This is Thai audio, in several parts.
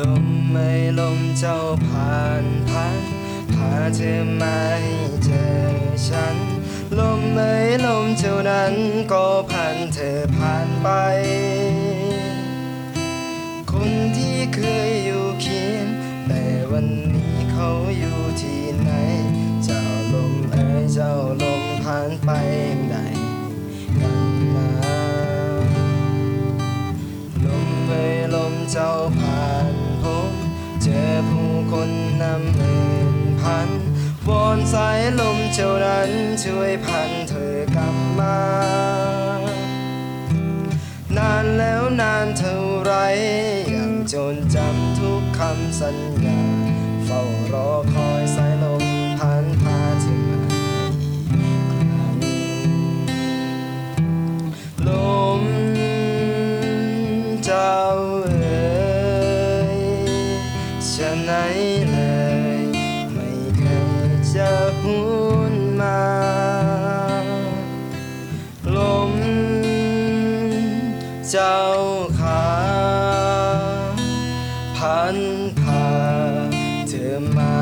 ลมไม่ลมเจ้าผ่านพันพาเธอมาให้เจอฉัน ลมไม่ลมเจ้านั้นก็ผ่านเธอผ่านไป คนที่เคยอยู่เคียงแต่วันนี้เขาอยู่ที่ไหน เจ้าลมเอ้ยเจ้าลมผ่านไปได้กัน หมื่นพันวอนสายลมเจ้านั้นช่วยพันเธอกลับมา นานแล้วนานเท่าไรยังจนจำทุกคำสัญญา เฝ้ารอคอยสายลมผ่านพาเธอมาอีกครั้งลมเจ้า หุนมา ลมเจ้าขาพันพาเธอมา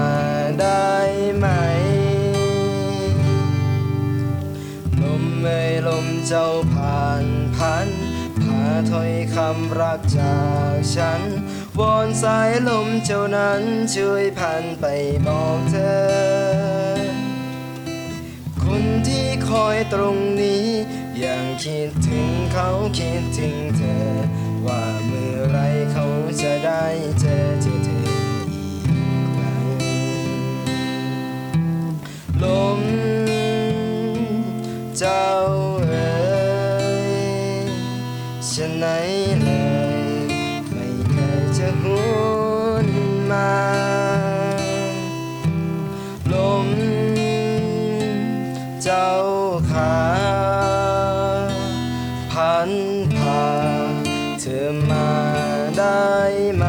ได้ไหม ลมเอ่ยลมเจ้าผ่านพันพาถ้อยคำรักจากฉันวอนสายลมเจ้านั้นช่วยพันไปบอกเธอ ตรงนี้ ยังคิดถึงเขาคิดถึงเธอ ว่าเมื่อไรเขาจะได้เจอเจอเธออีกครั้งลมเจ้าเอ๋ยฉันไหนเลยไม่เคยจะหุนมาลม นพาเธอมาได้ไหม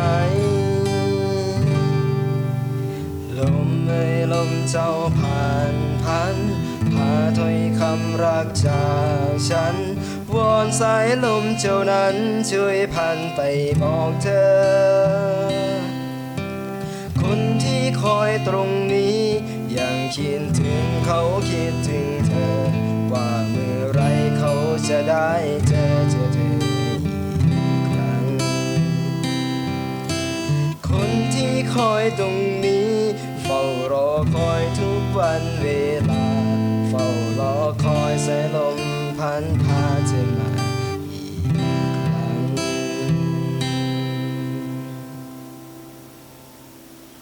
ลมเอ่ยลมเจ้าผ่านพันพาถ้อยคำรักจากฉัน วอนสายลมเจ้านั้นช่วยพันไปบอกเธอ คนที่คอยตรงนี้ยังคิดถึงเขาคิดถึงเธอ ว่าเมื่อไรเขาจะได้เจอเจอเธอ คอยตรงนี้ เฝ้ารอคอยทุกวันเวลา